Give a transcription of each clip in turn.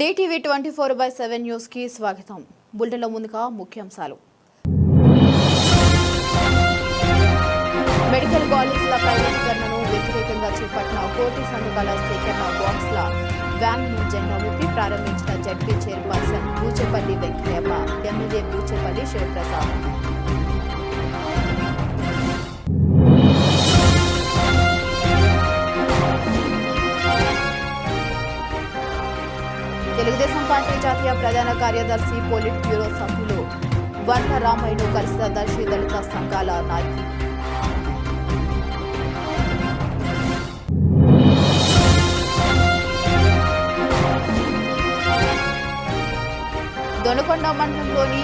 DTV twenty four by seven న్యూస్కి స్వాగతం. బులెటిన్లో ముందుగా ముఖ్యాంశాలు. మెడికల్ కాలేజీల ప్రైవేటీకరణను వ్యతిరేకంగా చేపట్టిన కోటి సంతకాల సేకరణ బాక్స్ల వ్యాన్ను జెండా ఊపి ప్రారంభించిన ZP chairperson Poochepalli Venkayyappa MLA Poochepalli Sivaprasad. Telugu Desam party జాతీయ ప్రధాన కార్యదర్శి పోలిట్ బ్యూరో సభ్యులు వర్ణ రామయ్యను కలిసిన దర్శి దళిత సంఘాల నాయకులు. దొనకొండ మండలంలోని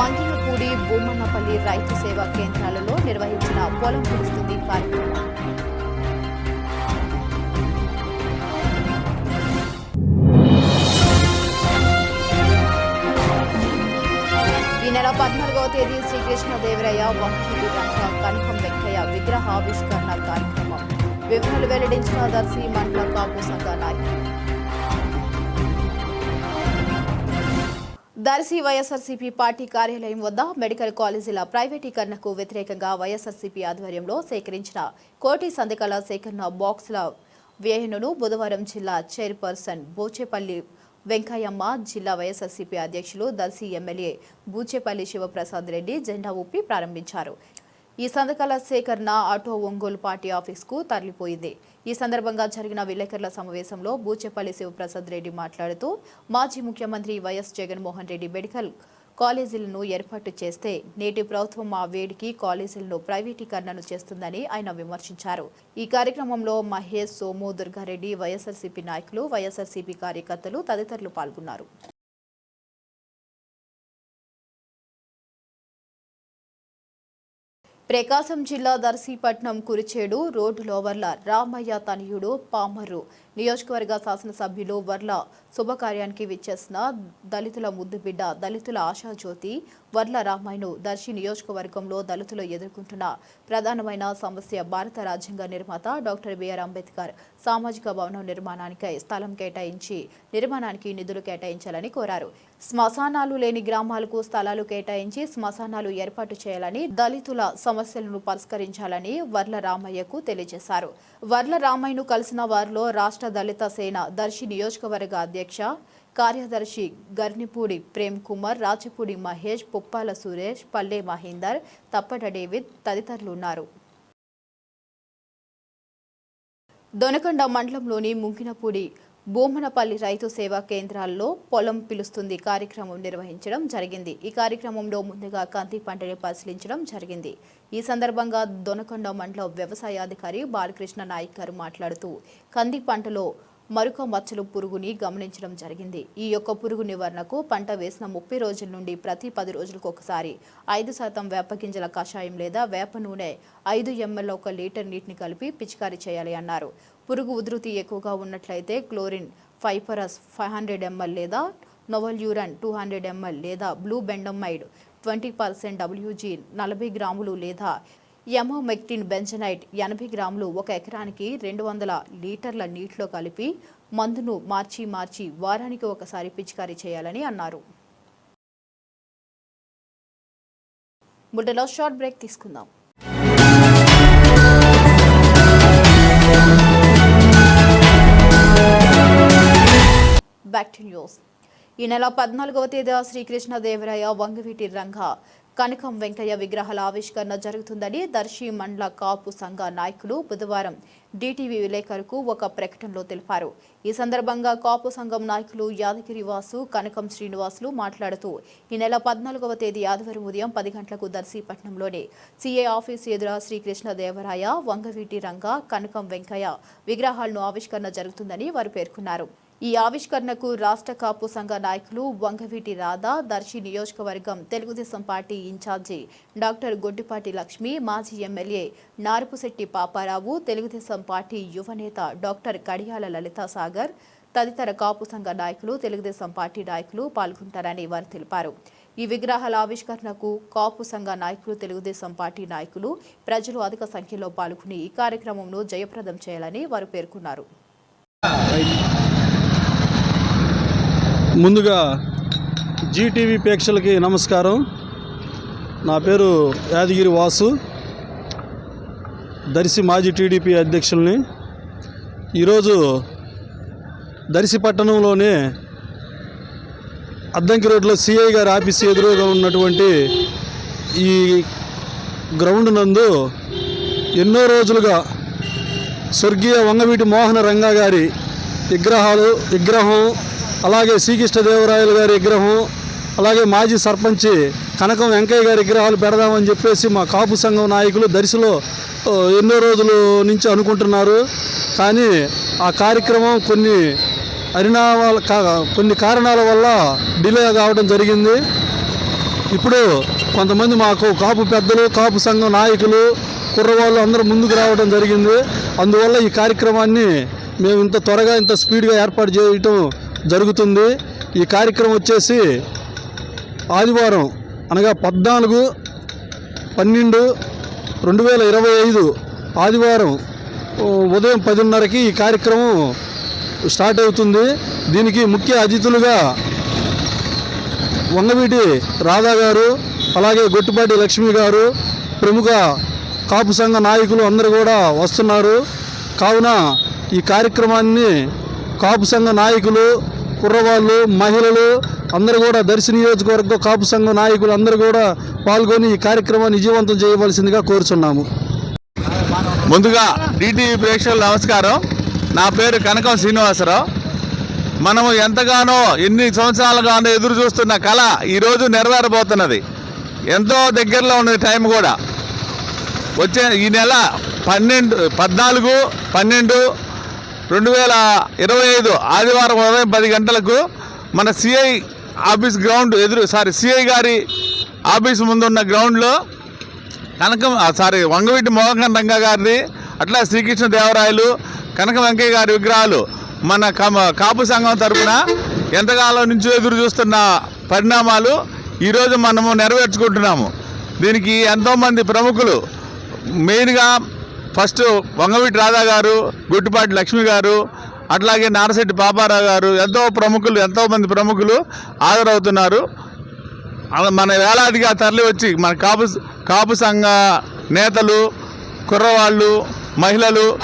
మంగినపూడి బొమ్మన్నపల్లి రైతు సేవా కేంద్రాలలో నిర్వహించిన పొలం పిలుస్తుంది కార్యక్రమం. పద్నాలుగవ తేదీ శ్రీకృష్ణదేవరయ్య వంకటి రంగ కనకం వెంకయ్య విగ్రహావిష్కరణ కార్యక్రమం వివరాలు వెల్లడించిన దర్శి మండల కాపు సంఘ నాయకులు దర్శి వైఎస్ఆర్సీపీ పార్టీ కార్యాలయం వద్ద మెడికల్ కాలేజీల ప్రైవేటీకరణకు వ్యతిరేకంగా వైఎస్ఆర్సీపీ ఆధ్వర్యంలో సేకరించిన కోటి సంతకాల సేకరణ బాక్సుల వ్యయనును బుధవారం జిల్లా చైర్పర్సన్ బోచేపల్లి వెంకయ్యమ్మ జిల్లా వైఎస్ఆర్సీపీ అధ్యక్షులు దర్శి ఎమ్మెల్యే బూచేపల్లి శివప్రసాద్ రెడ్డి జెండా ఊపి ప్రారంభించారు. ఈ సంతకాల సేకరణ ఆటో ఒంగోలు పార్టీ ఆఫీస్కు తరలిపోయింది. ఈ సందర్భంగా జరిగిన విలేకరుల సమావేశంలో బూచేపల్లి శివప్రసాద్ రెడ్డి మాట్లాడుతూ మాజీ ముఖ్యమంత్రి Y S Jaganmohan Reddy medical కాలేజీలను ఏర్పాటు చేస్తే నేటి ప్రభుత్వం ఆ వేడికి కాలేజీలను ప్రైవేటీకరణను చేస్తుందని ఆయన విమర్శించారు. ఈ కార్యక్రమంలో మహేష్ సోము దుర్గారెడ్డి వైఎస్ఆర్సీపీ నాయకులు వైఎస్ఆర్సీపీ కార్యకర్తలు తదితరులు పాల్గొన్నారు. ప్రకాశం జిల్లా దర్శీపట్నం కురిచేడు రోడ్డులో వర్ల రామయ్య తనయుడు పామర్రు నియోజకవర్గ శాసనసభ్యులు వర్ల శుభకార్యానికి విచ్చేసిన దళితుల ముద్దుబిడ్డ దళితుల ఆశాజ్యోతి వర్ల రామయ్యను దర్శి నియోజకవర్గంలో దళితులు ఎదుర్కొంటున్న ప్రధానమైన సమస్య భారత రాజ్యాంగ నిర్మాత డాక్టర్ బిఆర్ అంబేద్కర్ సామాజిక భవనం నిర్మాణానికై స్థలం కేటాయించి నిర్మాణానికి నిధులు కేటాయించాలని కోరారు. శ్మశానాలు లేని గ్రామాలకు స్థలాలు కేటాయించి శ్మశానాలు ఏర్పాటు చేయాలని దళితుల సమస్యలను పరిష్కరించాలని వర్ల రామయ్యకు తెలియజేశారు. వర్ల రామయ్యను కలిసిన వారిలో రాష్ట్ర దళిత సేన దర్శి నియోజకవర్గ అధ్యక్ష కార్యదర్శి గర్నిపూడి ప్రేమ్ కుమార్ రాచపూడి మహేష్ పుప్పాల సురేష్ పల్లె మహేందర్ తప్పట డేవిడ్ తదితరులు ఉన్నారు దొనకొండ మండలంలోని ముంకినపూడి బోమనపల్లి రైతు సేవా కేంద్రాల్లో పొలం పిలుస్తుంది. కార్యక్రమం నిర్వహించడం జరిగింది. ఈ కార్యక్రమంలో ముందుగా కంది పంటని పరిశీలించడం జరిగింది. ఈ సందర్భంగా దొనకొండ మండల వ్యవసాయాధికారి బాలకృష్ణ నాయక్ గారు మాట్లాడుతూ కంది పంటలో మరొక మచ్చలు పురుగుని గమనించడం జరిగింది. ఈ యొక్క పురుగు నివారణకు పంట వేసిన ముప్పై రోజుల నుండి ప్రతి పది రోజులకు ఒకసారి ఐదు శాతం వేప గింజల కషాయం లేదా వేప నూనె ఐదు ఎంఎల్ ఒక లీటర్ నీటిని కలిపి పిచికారీ చేయాలి అన్నారు. పురుగు ఉధృతి ఎక్కువగా ఉన్నట్లయితే chlorpyrifos five hundred ML లేదా నోవల్యూరన్ టూ హండ్రెడ్ ఎంఎల్ లేదా flubendiamide twenty percent WG నలభై గ్రాములు లేదా ఎమోమెక్టిన్ బెంజనైట్ ఎనభై గ్రాములు ఒక ఎకరానికి రెండు వందల లీటర్ల నీటిలో కలిపి మందును మార్చి మార్చి వారానికి ఒకసారి పిచికారీ చేయాలని అన్నారు. బుడ్డలో షార్ట్ బ్రేక్ తీసుకుందాం. Back to news. ఈ నెల పద్నాలుగవ తేదీ శ్రీకృష్ణదేవరాయ వంగవీటి రంగ కనకం వెంకయ్య విగ్రహాల ఆవిష్కరణ జరుగుతుందని దర్శి మండల కాపు సంఘ నాయకులు బుధవారం డిటీవీ విలేకరుకు ఒక ప్రకటనలో తెలిపారు. ఈ సందర్భంగా కాపు సంఘం నాయకులు యాదగిరి వాసు కనకం శ్రీనివాసులు మాట్లాడుతూ ఈ నెల పద్నాలుగవ తేదీ ఆదివారం ఉదయం పది గంటలకు దర్శిపట్నంలోని సీఏ ఆఫీస్ ఎదుర శ్రీకృష్ణదేవరాయ వంగవీటి రంగ కనకం వెంకయ్య విగ్రహాలను ఆవిష్కరణ జరుగుతుందని వారు పేర్కొన్నారు. ఈ ఆవిష్కరణకు రాష్ట్ర కాపు సంఘ నాయకులు వంగవీటి రాధా దర్శి నియోజకవర్గం Telugu Desam party incharge doctor Goddipati Lakshmi మాజీ ఎమ్మెల్యే నారుపుశెట్టి పాపారావు తెలుగుదేశం పార్టీ యువనేత డాక్టర్ కడియాల లలితా సాగర్ తదితర కాపు సంఘ నాయకులు తెలుగుదేశం పార్టీ నాయకులు పాల్గొంటారని వారు తెలిపారు. ఈ విగ్రహాల ఆవిష్కరణకు కాపు సంఘ నాయకులు తెలుగుదేశం పార్టీ నాయకులు ప్రజలు అధిక సంఖ్యలో పాల్గొని ఈ కార్యక్రమంను జయప్రదం చేయాలని వారు పేర్కొన్నారు. ముందుగా జీటీవీ ప్రేక్షలకి నమస్కారం. నా పేరు యాదగిరి వాసు. దర్శి మాజీ టీడీపీ అధ్యక్షుల్ని. ఈరోజు దర్శి పట్టణంలోనే అద్దంకి రోడ్లో సిఐ గారి ఆఫీస్ ఎదురుగా ఉన్నటువంటి ఈ గ్రౌండ్ నందు ఎన్నో రోజులుగా స్వర్గీయ వంగవీటి మోహన రంగా గారి విగ్రహాలు విగ్రహం అలాగే శ్రీకృష్ణదేవరాయలు గారి విగ్రహం అలాగే మాజీ సర్పంచి కనకం వెంకయ్య గారి విగ్రహాలు పెడదామని చెప్పేసి మా కాపు సంఘం నాయకులు దర్శిలో ఎన్నో రోజుల నుంచి అనుకుంటున్నారు. కానీ ఆ కార్యక్రమం కొన్ని అరిణామాల కా- కొన్ని కారణాల వల్ల డిలే కావడం జరిగింది. ఇప్పుడు కొంతమంది మాకు కాపు పెద్దలు కాపు సంఘం నాయకులు కుర్రవాళ్ళు అందరూ ముందుకు రావడం జరిగింది. అందువల్ల ఈ కార్యక్రమాన్ని మేము ఇంత త్వరగా ఇంత స్పీడ్గా ఏర్పాటు చేయటం జరుగుతుంది. ఈ కార్యక్రమం వచ్చేసి ఆదివారం అనగా పద్నాలుగు పన్నెండు రెండు వేల ఇరవై ఐదు ఆదివారం ఉదయం పదిన్నరకి ఈ కార్యక్రమం స్టార్ట్ అవుతుంది. దీనికి ముఖ్య అతిథులుగా వంగవీటి రాధా గారు అలాగే గొట్టిపాటి లక్ష్మి గారు ప్రముఖ కాపు సంఘ నాయకులు అందరూ కూడా వస్తున్నారు. కావున ఈ కార్యక్రమాన్ని కాపు సంఘ నాయకులు కుర్రవాళ్ళు మహిళలు అందరూ కూడా దర్శి నియోజకవర్గ కాపు సంఘం నాయకులు అందరూ కూడా పాల్గొని ఈ కార్యక్రమాన్ని విజయవంతం చేయవలసిందిగా కోరుచున్నాము. ముందుగా డిటివి ప్రేక్షకులు నమస్కారం. నా పేరు కనకం శ్రీనివాసరావు. మనము ఎంతగానో ఎన్ని సంవత్సరాలుగానో ఎదురు చూస్తున్న కళ ఈరోజు నెరవేరబోతున్నది. ఎంతో దగ్గరలో ఉన్నది టైం కూడా. వచ్చే ఈ నెల పన్నెండు పద్నాలుగు పన్నెండు రెండు వేల ఇరవై ఐదు ఆదివారం ఉదయం పది గంటలకు మన సిఐ ఆఫీస్ గ్రౌండ్ ఎదురు సారీ సిఐ గారి ఆఫీస్ ముందున్న గ్రౌండ్లో కనకం సారీ వంగవీటి మోహన్ రంగా గారిది అట్లా శ్రీకృష్ణ దేవరాయలు కనక వెంకయ్య గారి విగ్రహాలు మన కాపు సంఘం తరపున ఎంతకాలం నుంచి ఎదురు చూస్తున్న పరిణామాలు ఈరోజు మనము నెరవేర్చుకుంటున్నాము. దీనికి ఎంతోమంది ప్రముఖులు మెయిన్గా ఫస్ట్ వంగవీటి రాధా గారు గుట్టుపాటి లక్ష్మి గారు అట్లాగే నారశెట్టి పాపారావు గారు ఎంతో ప్రముఖులు ఎంతోమంది ప్రముఖులు హాజరవుతున్నారు. మన వేలాదిగా తరలి వచ్చి మన కాపు కాపు సంఘ నేతలు కుర్రవాళ్ళు మహిళలు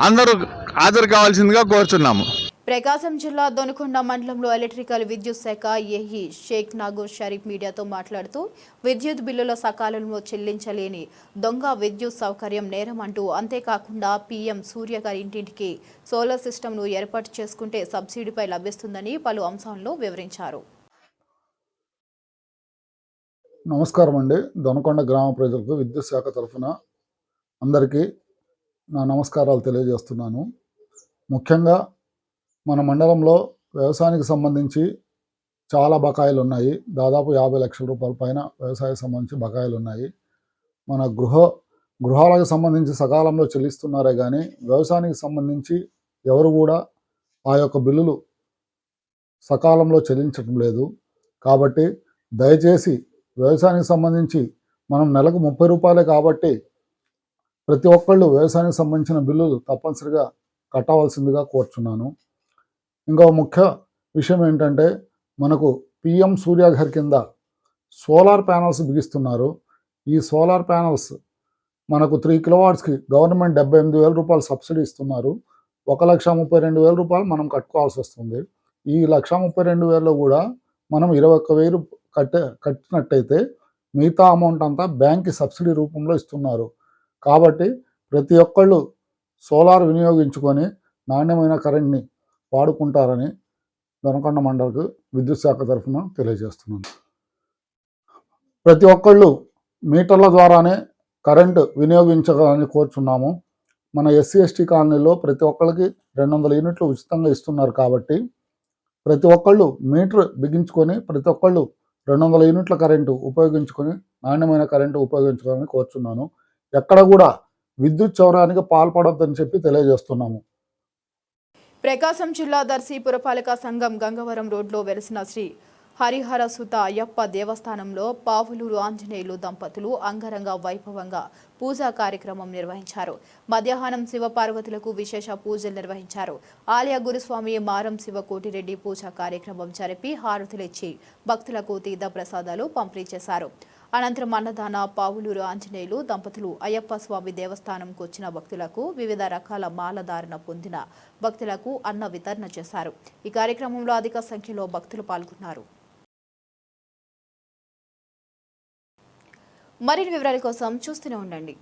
అందరూ హాజరు కావాల్సిందిగా కోరుచున్నాము. ప్రకాశం జిల్లా దొనకొండ మండలంలో ఎలక్ట్రికల్ విద్యుత్ శాఖ ఏఈ షేక్ నాగూర్ షరీఫ్ మీడియాతో మాట్లాడుతూ విద్యుత్ బిల్లుల సకాలంలో చెల్లించలేని దొంగ విద్యుత్ సౌకర్యం నేరం అంటూ అంతేకాకుండా పీఎం సూర్య గారి ఇంటింటికి సోలార్ సిస్టమ్ను ఏర్పాటు చేసుకుంటే సబ్సిడీపై లభిస్తుందని పలు అంశాల్లో వివరించారు. నమస్కారం అండి. దొనకొండ గ్రామ ప్రజలకు విద్యుత్ శాఖ తరఫున అందరికీ నా నమస్కారాలు తెలియజేస్తున్నాను. ముఖ్యంగా మన మండలంలో వ్యవసాయానికి సంబంధించి చాలా బకాయిలు ఉన్నాయి దాదాపు యాభై లక్షల రూపాయల పైన వ్యవసాయానికి సంబంధించి బకాయిలు ఉన్నాయి మన గృహ గృహాలకు సంబంధించి సకాలంలో చెల్లిస్తున్నారే కానీ వ్యవసాయానికి సంబంధించి ఎవరు కూడా ఆ యొక్క బిల్లులు సకాలంలో చెల్లించడం లేదు. కాబట్టి దయచేసి వ్యవసాయానికి సంబంధించి మనం నెలకు ముప్పై రూపాయలే కాబట్టి ప్రతి ఒక్కళ్ళు వ్యవసాయానికి సంబంధించిన బిల్లులు తప్పనిసరిగా కట్టవలసిందిగా కోరుచున్నాను. ఇంకో ముఖ్య విషయం ఏంటంటే మనకు పిఎం సూర్యాఘర్ కింద సోలార్ ప్యానల్స్ బిగిస్తున్నారు. ఈ సోలార్ ప్యానల్స్ మనకు త్రీ కిలోవాట్స్కి గవర్నమెంట్ డెబ్బై ఎనిమిది వేల రూపాయలు సబ్సిడీ ఇస్తున్నారు. ఒక లక్ష ముప్పై రెండు వేల రూపాయలు మనం కట్టుకోవాల్సి వస్తుంది. ఈ లక్ష ముప్పై రెండు వేలలో కూడా మనం ఇరవై ఒక్క వెయ్యి కట్టే కట్టినట్టయితే మిగతా అమౌంట్ అంతా బ్యాంక్కి సబ్సిడీ రూపంలో ఇస్తున్నారు. కాబట్టి ప్రతి ఒక్కళ్ళు సోలార్ వినియోగించుకొని నాణ్యమైన కరెంట్ని వాడుకుంటారని దొనకొండ మండలకు విద్యుత్ శాఖ తరఫున తెలియజేస్తున్నాను. ప్రతి ఒక్కళ్ళు మీటర్ల ద్వారానే కరెంటు వినియోగించాలని కోరుచున్నాము. మన ఎస్సీ ఎస్టీ కాలనీలో ప్రతి ఒక్కరికి రెండు వందల యూనిట్లు ఉచితంగా ఇస్తున్నారు కాబట్టి ప్రతి ఒక్కళ్ళు మీటర్ బిగించుకొని ప్రతి ఒక్కళ్ళు రెండు వందల యూనిట్ల కరెంటు ఉపయోగించుకొని నాణ్యమైన కరెంటు ఉపయోగించుకోవాలని కోరుచున్నాను. ఎక్కడ కూడా విద్యుత్ చౌరానికి పాల్పడొద్దని చెప్పి తెలియజేస్తున్నాము. ప్రకాశం జిల్లా దర్శి పురపాలక సంఘం గంగవరం రోడ్లో వెలిసిన శ్రీ హరిహర సుత అయ్యప్ప దేవస్థానంలో పావులూరు ఆంజనేయులు దంపతులు అంగరంగ వైభవంగా పూజా కార్యక్రమం నిర్వహించారు. మధ్యాహ్నం శివపార్వతులకు విశేష పూజలు నిర్వహించారు. ఆలయ గురుస్వామి మారం శివ కోటిరెడ్డి పూజా కార్యక్రమం జరిపి హారతులిచ్చి భక్తులకు తీర్థ ప్రసాదాలు పంపిణీ చేశారు. అనంతరం అన్నదాన పావులూరు ఆంజనేయులు దంపతులు అయ్యప్ప స్వామి దేవస్థానంకు వచ్చిన భక్తులకు వివిధ రకాల మాలధారణ పొందిన భక్తులకు అన్న వితరణ చేశారు. ఈ కార్యక్రమంలో అధిక సంఖ్యలో భక్తులు పాల్గొన్నారు. మరిన్ని వివరాల కోసం చూస్తూనే ఉండండి.